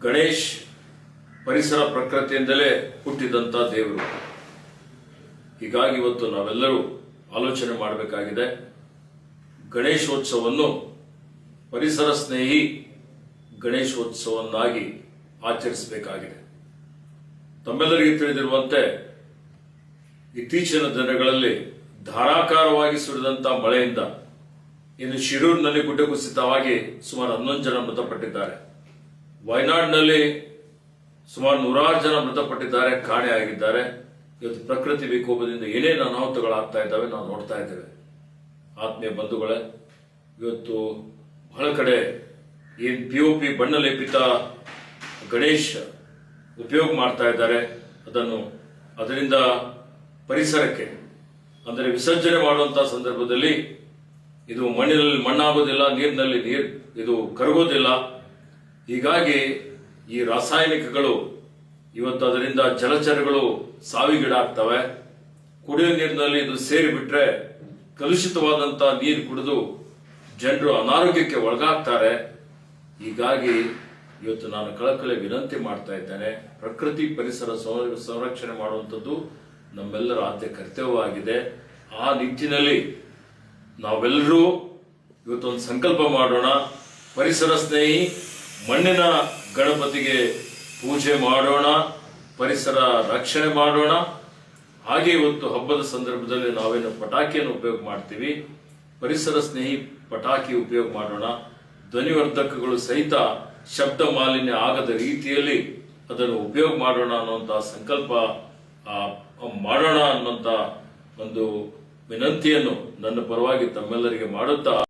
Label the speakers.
Speaker 1: ಗಣೇಶ್ ಪರಿಸರ ಪ್ರಕೃತಿಯಿಂದಲೇ ಹುಟ್ಟಿದಂತ ದೇವರು. ಹೀಗಾಗಿ ಇವತ್ತು ನಾವೆಲ್ಲರೂ ಆಲೋಚನೆ ಮಾಡಬೇಕಾಗಿದೆ. ಗಣೇಶೋತ್ಸವವನ್ನು ಪರಿಸರ ಸ್ನೇಹಿ ಗಣೇಶೋತ್ಸವನ್ನಾಗಿ ಆಚರಿಸಬೇಕಾಗಿದೆ. ತಮ್ಮೆಲ್ಲರಿಗೆ ತಿಳಿದಿರುವಂತೆ ಇತ್ತೀಚಿನ ದಿನಗಳಲ್ಲಿ ಧಾರಾಕಾರವಾಗಿ ಸುರಿದಂತ ಮಳೆಯಿಂದ ಇನ್ನು ಶಿರೂರಿನಲ್ಲಿ ಗುಡ್ಡ ಕುಸಿತವಾಗಿ ಸುಮಾರು ಹನ್ನೊಂದು ಜನ ಮೃತಪಟ್ಟಿದ್ದಾರೆ. ವಯನಾಡಿನಲ್ಲಿ ಸುಮಾರು ನೂರಾರು ಜನ ಮೃತಪಟ್ಟಿದ್ದಾರೆ ಕಾಣೆಯಾಗಿದ್ದಾರೆ ಇವತ್ತು ಪ್ರಕೃತಿ ವಿಕೋಪದಿಂದ ಏನೇನು ಅನಾಹುತಗಳಾಗ್ತಾ ಇದ್ದಾವೆ ನಾವು ನೋಡ್ತಾ ಇದ್ದೇವೆ. ಆತ್ಮೀಯ ಬಂಧುಗಳೇ, ಇವತ್ತು ಬಹಳ ಕಡೆ ಈ ಪಿ ಒ ಪಿ ಬಣ್ಣ ಲೇಪಿತ ಗಣೇಶ್ ಉಪಯೋಗ ಮಾಡ್ತಾ ಇದ್ದಾರೆ. ಅದನ್ನು ಅದರಿಂದ ಪರಿಸರಕ್ಕೆ, ಅಂದರೆ ವಿಸರ್ಜನೆ ಮಾಡುವಂತಹ ಸಂದರ್ಭದಲ್ಲಿ ಇದು ಮಣ್ಣಿನಲ್ಲಿ ಮಣ್ಣಾಗೋದಿಲ್ಲ, ನೀರಿನಲ್ಲಿ ನೀರು, ಇದು ಕರಗೋದಿಲ್ಲ. ಹೀಗಾಗಿ ಈ ರಾಸಾಯನಿಕಗಳು, ಇವತ್ತು ಅದರಿಂದ ಜಲಚರಗಳು ಸಾವಿಗೀಡಾಗ್ತವೆ. ಕುಡಿಯುವ ನೀರಿನಲ್ಲಿ ಇದು ಸೇರಿಬಿಟ್ರೆ ಕಲುಷಿತವಾದಂತ ನೀರು ಕುಡಿದು ಜನರು ಅನಾರೋಗ್ಯಕ್ಕೆ ಒಳಗಾಗ್ತಾರೆ. ಹೀಗಾಗಿ ಇವತ್ತು ನಾನು ಕಳಕಳಿ ವಿನಂತಿ ಮಾಡ್ತಾ ಇದ್ದೇನೆ. ಪ್ರಕೃತಿ ಪರಿಸರ ಸಂರ- ಸಂರಕ್ಷಣೆ ಮಾಡುವಂಥದ್ದು ನಮ್ಮೆಲ್ಲರ ಆದ್ಯ ಕರ್ತವ್ಯವಾಗಿದೆ. ಆ ನಿಟ್ಟಿನಲ್ಲಿ ನಾವೆಲ್ಲರೂ ಇವತ್ತೊಂದು ಸಂಕಲ್ಪ ಮಾಡೋಣ. ಪರಿಸರ ಸ್ನೇಹಿ ಮಣ್ಣಿನ ಗಣಪತಿಗೆ ಪೂಜೆ ಮಾಡೋಣ, ಪರಿಸರ ರಕ್ಷಣೆ ಮಾಡೋಣ. ಹಾಗೆ ಇವತ್ತು ಹಬ್ಬದ ಸಂದರ್ಭದಲ್ಲಿ ನಾವೇನು ಪಟಾಕಿಯನ್ನು ಉಪಯೋಗ ಮಾಡ್ತೀವಿ. ಪರಿಸರ ಸ್ನೇಹಿ ಪಟಾಕಿ ಉಪಯೋಗ ಮಾಡೋಣ. ಧ್ವನಿವರ್ಧಕಗಳು ಸಹಿತ ಶಬ್ದ ಮಾಲಿನ್ಯ ಆಗದ ರೀತಿಯಲ್ಲಿ ಅದನ್ನು ಉಪಯೋಗ ಮಾಡೋಣ ಅನ್ನುವಂತ ಸಂಕಲ್ಪ ಮಾಡೋಣ ಅನ್ನುವಂತ ಒಂದು ವಿನಂತಿಯನ್ನು ನನ್ನ ಪರವಾಗಿ ತಮ್ಮೆಲ್ಲರಿಗೆ ಮಾಡುತ್ತಾ